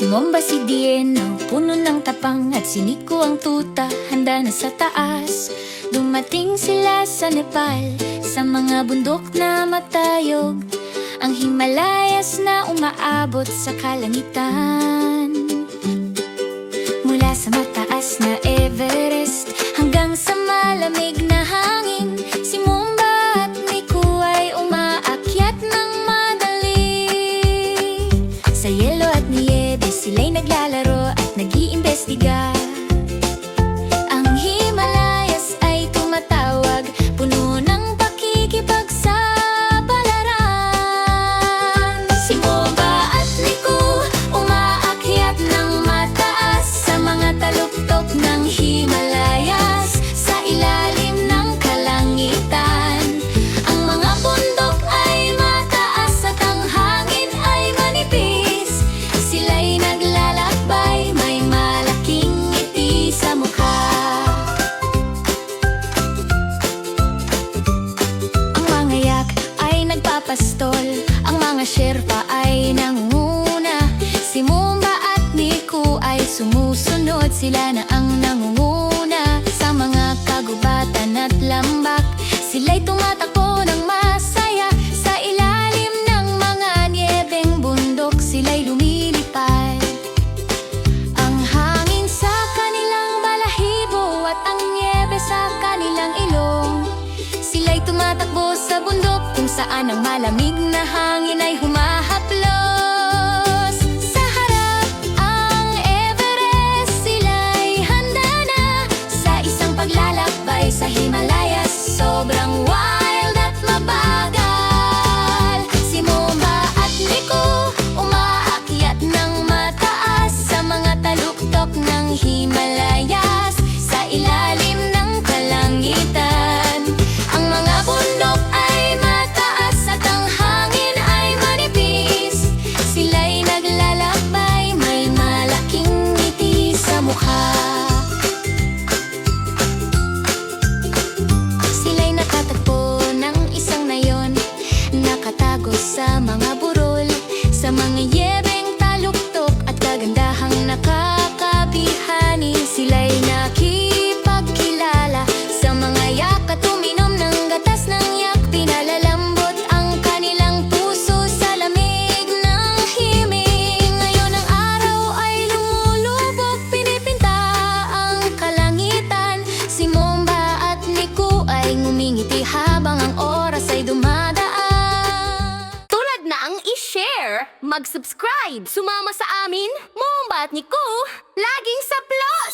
Si Momba si Dien puno ng tapang At si Nico ang tuta, handa na sa taas. Dumating sila sa Nepal Sa mga bundok na matayog. Ang Himalayas na umaabot sa kalangitan. tiga Mga Sherpa ay nanguna. Si Mumba at Niku ay sumusunod. Sila na ang nanguna Tumatakbo sa bundok kung saan ang malamig na hangin ay humahaplok aking umingiti habang ang oras ay dumadaan Tulad na ang i-share, mag-subscribe, sumama sa amin, mumbat ni Ku, laging saplot!